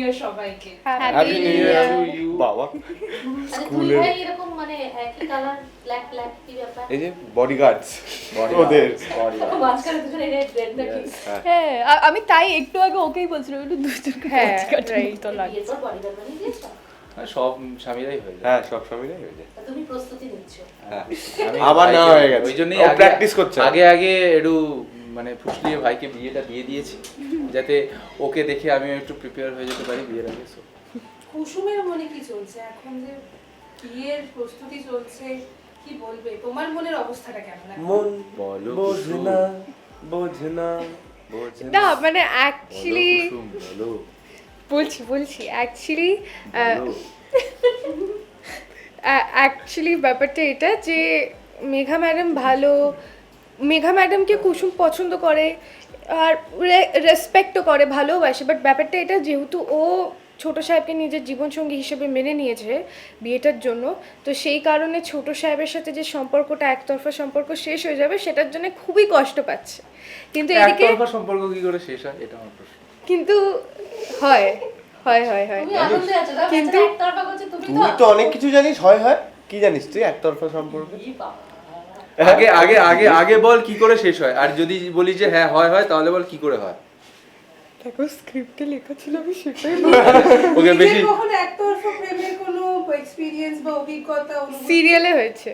ইয়ার সবাইকে। Happy new year to you বাবা। দুই ভাই এরকম মানে একই কালার ব্ল্যাক ব্ল্যাক কি ব্যাপার? এই যে বডিগার্ডস ওদের। দুজন রেড হ্যাঁ। আমি তাই একটু আগে ওকেই বলছিলাম একটু দুজনকে হ্যাঁ এই তো লাগে সব স্বামীরাই হয়ে যায়। হ্যাঁ সব সময়ই হয়ে যায়। তুমি প্রস্তুতি নিচ্ছ। হ্যাঁ। আমি আবার না হয়ে গেছে। ওই জন্যই practice করছে। আগে আগে একটু মানে ফুসলিয়ে ভাইকে বিয়েটা দিয়ে দিয়েছি যাতে ওকে দেখে আমিও একটু প্রিপেয়ার হয়ে যেতে পারি বিয়ের আগে So, কুসুমের মনে কি চলছে? এখন যে বিয়ের প্রস্তুতি চলছে কি বলবে? তোমার মনের অবস্থাটা কেমন মন বলো বোঝে কুসুম, না মানে অ্যাকচুয়ালি বলো, বলছি বলছি অ্যাকচুয়ালি। অ্যাকচুয়ালি ব্যাপারটা এটা যে মেঘা ম্যাডাম ভালো মেঘা ম্যাডামকে কুসুম পছন্দ করে আর রেসপেক্টও করে ভালোবাসে। বাট ব্যাপারটা এটা যেহেতু ও ছোট সাহেবকে নিজের জীবনসঙ্গী হিসেবে মেনে নিয়েছে বিয়েটার জন্য তো সেই কারণে ছোট সাহেবের সাথে যে সম্পর্কটা একতরফা সম্পর্ক শেষ হয়ে যাবে সেটার জন্য খুবই কষ্ট পাচ্ছে। কিন্তু এদিকে একতরফা সম্পর্ক কি করে শেষ হয় এটা আমার প্রশ্ন। কিন্তু হয় হয় হয় হয়। তুমি আনন্দে আছো কিন্তু- কিন্তু একতরফা করছে তুমি তো অনেক কিছু জানিস হয় হয়। কি জানিস তুই একতরফা সম্পর্ক। আগে আগে আগে আগে বল কি করে শেষ হয়। আর যদি বলি যে হ্যাঁ হয় হয় তাহলে বল কি করে হয়। দেখো স্ক্রিপ্টে লেখা ছিল আমি সেটাই ওকে বেশি কখনো একতরফা প্রেমের কোনো এক্সপিরিয়েন্স বা অভিজ্ঞতা সিরিয়ালে হয়েছে।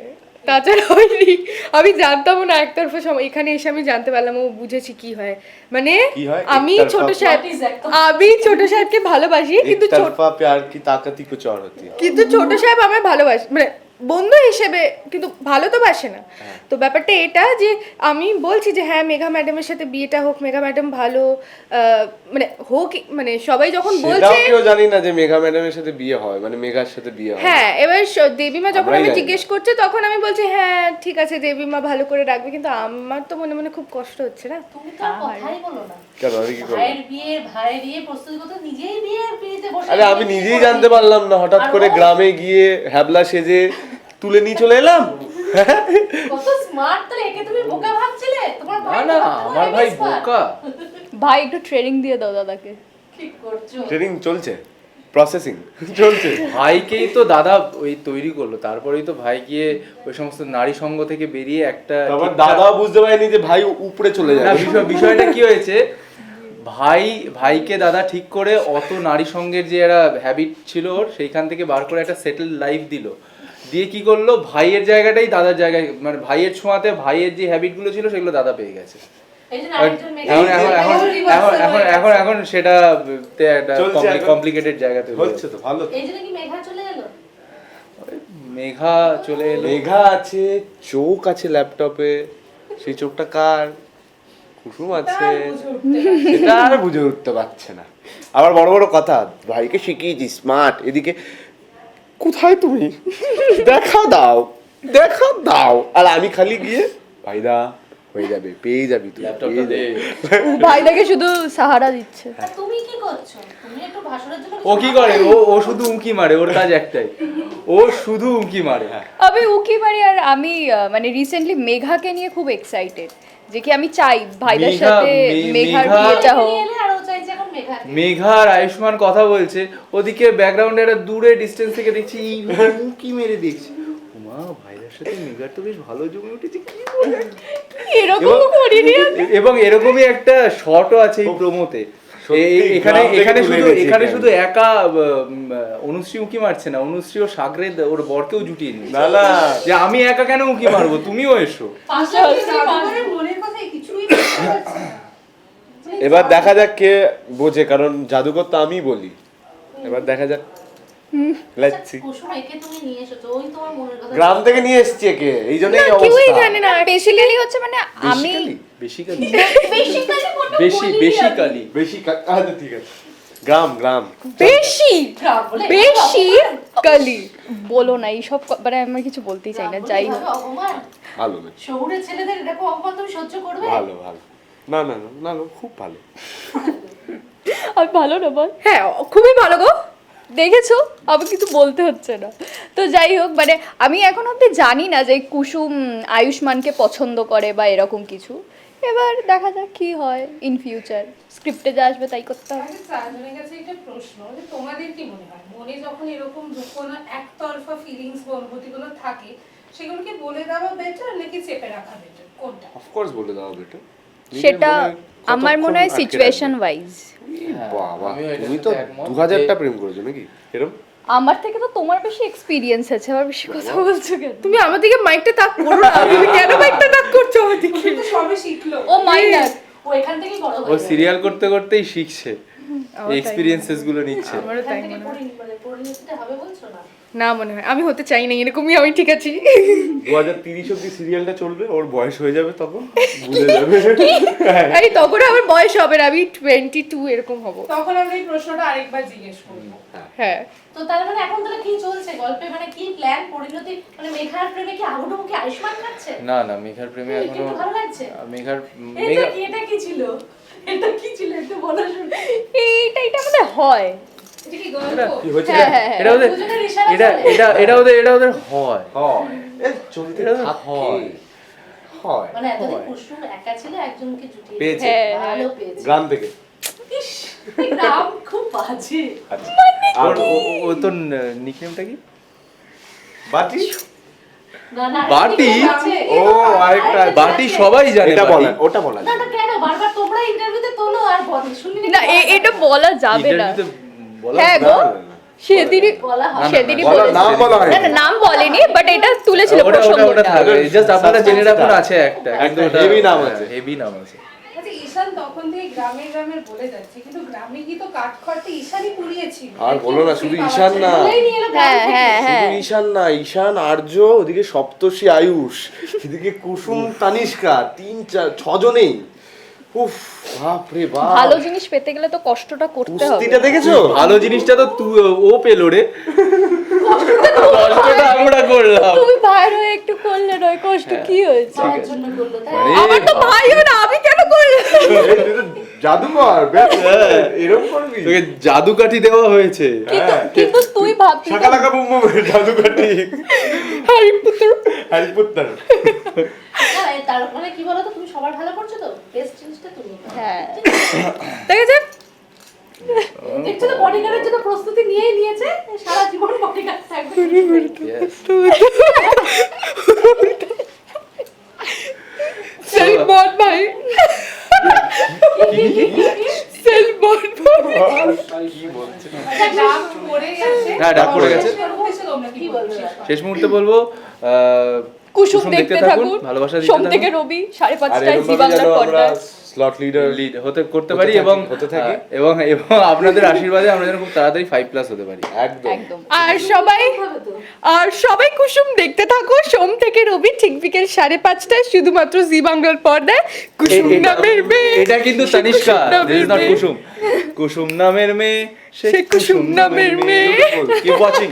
তাছাড়া হয়নি। আমি জানতাম না একতরফা সময়। এখানে এসে আমি জানতে পারলাম ও বুঝেছি কি হয়। মানে আমি ছোট সাহেব? আমি ছোট সাহেবকে ভালোবাসি কিন্তু ছোট প্যার কি তাকাতি কো চড় হতি কিন্তু ছোট সাহেব আমায় ভালোবাসে। মানে বন্ধু হিসেবে কিন্তু ভালো তো বাসে না। তো ব্যাপারটা এটা যে আমি বলছি যে হ্যাঁ মেঘা ম্যাডামের সাথে বিয়েটা হোক মেঘা ম্যাডাম ভালো মানে হোক মানে সবাই যখন বলছে কেউ জানি না যে মেঘা ম্যাডামের সাথে বিয়ে হয় মানে মেঘার সাথে বিয়ে হয়। হ্যাঁ এবার দেবীমা যখন আমি জিজ্ঞেস করছে তখন আমি বলছি হ্যাঁ ঠিক আছে দেবীমা ভালো করে রাখবে কিন্তু আমার তো মনে মনে খুব কষ্ট হচ্ছে না। তুমি তো কথাই বলো না। কেন আমি কি করব? ভাইয়ের বিয়ে ভাইয়ের বিয়ে প্রস্তুতি করতে নিজেই বিয়ের বিয়েতে বসে আরে আমি নিজেই জানতে পারলাম না হঠাৎ করে গ্রামে গিয়ে হ্যাবলা সেজে তুলে নিয়ে চলে এলাম। কত স্মার্ট তাহলে একে তুমি বোকা ভাবছিলে? তোমার না ভাই না আমার ভাই বোকা। ভাই একটু ট্রেনিং দিয়ে দাও দাদাকে। ঠিক করছ। ট্রেনিং চলছে। প্রসেসিং চলছে। ভাইকেই তো দাদা ওই তৈরি করল। তারপরেই তো ভাই গিয়ে ওই সমস্ত নারী সঙ্গ থেকে বেরিয়ে একটা তারপর ঠিকঠাক- বুঝতে পারেনি যে ভাই উপরে চলে বিষয় বিষয়টা কি হয়েছে? ভাই ভাইকে দাদা ঠিক করে অত নারী সঙ্গের যে একটা হ্যাবিট ছিল ওর সেইখান থেকে বার করে একটা সেটেল লাইফ দিল। দিয়ে কি করল? ভাইয়ের জায়গাটাই দাদার জায়গায় মানে ভাইয়ের ছোঁয়াতে ভাইয়ের যে হ্যাবিটগুলো ছিল সেগুলো দাদা পেয়ে গেছে। এখন এখন এখন এখন এখন এখন এখন এখন সেটা একটা কমপ্লিকেটেড জায়গাতে হচ্ছে তো ভালো এই জন্য কি মেঘা চলে গেল মেঘা চলে এলো। মেঘা আছে চোখ আছে ল্যাপটপে সেই চোখটা কার? কুসুম আছে। সেটা আর বুঝে উঠতে পারছে না। আবার বড় বড় কথা ভাইকে শিখিয়েছি স্মার্ট এদিকে কোথায় তুমি? দেখা দাও দেখা দাও। আর আমি খালি গিয়ে ভাইদা হয়ে যাবে পেয়ে যাবি তুই ভাইটাকে শুধু সাহারা দিচ্ছে। তুমি কি করছ? তুমি একটু ভাষণের জন্য ও কি করে? ও ও শুধু উঁকি মারে ওর কাজ একটাই। ও শুধু উঁকি মারে আমি উকি মারি আর আমি মানে রিসেন্টলি মেঘাকে নিয়ে খুব এক্সাইটেড যে কি আমি চাই ভাইদের সাথে মেঘার বিয়েটা হোক। আর ও চাইছে এখন মেঘা মেঘা আর আয়ুষ্মান কথা বলছে। ওদিকে ব্যাকগ্রাউন্ডে একটা দূরে ডিস্টেন্স থেকে দেখছি উঁকি মেরে দেখছি। মা ভাইদের সাথে মেঘার তো বেশ ভালো জমে উঠেছে কি এরকম এবং- করিনি এবং এরকমই একটা শটও আছে এই প্রোমোতে এখানে এখানে শুধু এখানে। শুধু একা অনুশ্রী উঁকি মারছে না। অনুশ্রী ও সাগরে ওর বরকেও জুটিয়ে না না। যে আমি একা কেন উঁকি মারবো? তুমিও এসো। মনের কথা কিছুই। এবার দেখা যাক কে বোঝে কারণ জাদুকর তো আমি বলি। এবার দেখা যাক। কথা। গ্রাম থেকে নিয়ে এসছি একে এই জন্যই কেউই অবস্থা। জানে না বেসিক্যালি হচ্ছে মানে আমি বেসিক্যালি বেসিক্যালি বেসিক্যালি বেশি বেশি কালি বেশি আচ্ছা ঠিক আছে। গ্রাম গ্রাম। বেশি? বেশি কালি বলো না এইসব মানে আমি কিছু বলতেই চাই না যাই হোক। ভালো শহুরের ছেলেদের এরকম অপমান তুমি সহ্য করবে? ভালো ভালো। না না না না খুব ভালো। আমি ভালো না বল। হ্যাঁ খুবই ভালো গো। দেখেছ? আমি কিছু বলতে হচ্ছে না। তো যাই হোক মানে আমি এখন অব্দি জানি না যে কুসুম আয়ুষ্মানকে পছন্দ করে বা এরকম কিছু। এবার দেখা যাক কি হয় ইন ফিউচার স্ক্রিপ্টে যা আসবে তাই করতে হবে। আচ্ছা, চারজনের কাছে একটা প্রশ্ন যে তোমাদের কি মনে হয়? মনে যখন এরকম কোনো একতরফা ফিলিংস বা অনুভূতিগুলো থাকে সেগুলোকে বলে দেওয়া বেটার নাকি চেপে রাখা বেটার কোনটা? অফকোর্স বলে দাও বেটা নিজের সেটা আমার মনে হয় সিচুয়েশন? ওয়াইজ বাবা তুমি তো দু হাজারটা প্রেম করেছ নাকি? এরকম আমার থেকে তো তোমার বেশি এক্সপিরিয়েন্স আছে আমার বেশি কথা বলছো কেন? তুমি আমার দিকে মাইকটা তাক করো না তুমি কেন মাইকটা তাক করছ আমার দিকে? তুমি তো সবে শিখলো। ও মাইনাস ও এখান থেকেই বড় ও সিরিয়াল করতে করতেই শিখছে। এক্সপিরিয়েন্সেসগুলো নিচ্ছে। আমারও তাই মনে হয় মানে পরিণতিটা হবে বলছো না? না মনে হয়। আমি হতে চাই না এরকমই আমি ঠিক আছি। দু হাজার তিরিশ অব্দি সিরিয়ালটা চলবে ওর বয়স হয়ে যাবে তখন বুঝে যাবে। এই তখন আমার বয়স হবে না আমি টোয়েন্টি টু এরকম হব। তখন আমরা এই প্রশ্নটা আরেকবার জিজ্ঞেস করব। হ্যাঁ। তো তার মানে এখন তাহলে কি চলছে? গল্পে মানে কি প্ল্যান পরিণতি মানে মেঘার প্রেমে কি আগুটুকু কি আয়ুষ্মান খাচ্ছে? না না মেঘার প্রেমে এখনও ভালো লাগছে। মেঘার এটা মেঘা কি এটা কি ছিল? এটা কি ছিল? একটু বলো শুনি। হয়। এটা হ্যাঁ হ্যাঁ হ্যাঁ। এটা ওদের এটা এটা এটা ওদের এটা ওদের হয়। হয়। তো মানে এতদিন। একা ছিল একজনকে জুটিয়ে পেয়েছে। ভালো পেয়েছে। গ্রাম থেকে। ইস, খুব বাজে। আচ্ছা। আর আর ও- নিকনেমটা কি? বাটি? বাটি? ও আরেকটা বাটি সবাই জানে এটা। বলা ওটা বলা না না কেন বারবার তোমরা ইন্টারভিউতে তোলো আর বলো শুনি না এটা বলা যাবে না। হ্যাঁ গো না, না। সেদিনই বলা হয় না, না, সেদিনই না, বলা বলেছে। নাম বলা না না নাম বলেনি বাট এটা তুলেছিল ওটা ওটা ওটা প্রসঙ্গটা জাস্ট আপনারা জেনে রাখুন আছে একটা। কিন্তু একটা নাম আছে। হেভি নাম আছে। ঈশান তখন থেকে গ্রামে গ্রামে বলে যাচ্ছে কিন্তু গ্রামে কি তো কাঠ খড়তে ঈশানই পুড়িয়েছিল আর বলো না শুধু ঈশান না। হ্যাঁ। হ্যাঁ হ্যাঁ। শুধু ঈশান না ঈশান আর্য ওদিকে সপ্তর্ষি আয়ুষ এদিকে কুসুম তানিষ্কা তিন চার ছজনেই। উফ বাপ রে বাপ। ভালো জিনিস পেতে গেলে তো কষ্টটা করতে হবে। কুস্তিটা দেখেছ? ভালো জিনিসটা তো তুই ও পেল রে। কষ্টটা আমরা করলাম। তুমি হয়ে একটু করলে নয় কষ্ট কি হয়েছে? মানে আমার তো ভাইও না আমি কেন করলাম? এই জাদুকর এরকম করবি? তোকে জাদু দেওয়া হয়েছে। কিন্তু তুই বুম বুম জাদুকাঠি এ মানে কি বলতো তুমি সবার ভালো করছ তো? বেস্ট জিনিসটা তুমি। হ্যাঁ। দেখছ তো বডিগার্ডের জন্য প্রস্তুতি নিয়েই নিয়েছে। সারা জীবন বডিগার্ড থাকবে। ভাই। গেছে। হ্যাঁ, ডাক পড়ে গেছে। শেষ মুহূর্তে বলবে কুসুম দেখতে থাকুন ভালোবাসা সোম থেকে রবি সাড়ে পাঁচটায় জি বাংলার পর্দায়। স্লট লিডার লিড হতে করতে পারি এবং হতে থাকি। এবং এবং আপনাদের আশীর্বাদে আমরা যেন খুব তাড়াতাড়ি ফাইভ প্লাস হতে পারি। একদম। একদম। আর সবাই আর সবাই কুসুম দেখতে থাকো সোম থেকে রবি ঠিক বিকেল সাড়ে পাঁচটায় শুধুমাত্র জি বাংলার পর্দায়। কুসুম নামের মেয়ে এটা কিন্তু তানিষ্কা কুসুম দিস নট। কুসুম। কুসুম নামের মেয়ে সে কুসুম নামের মেয়ে। Keep watching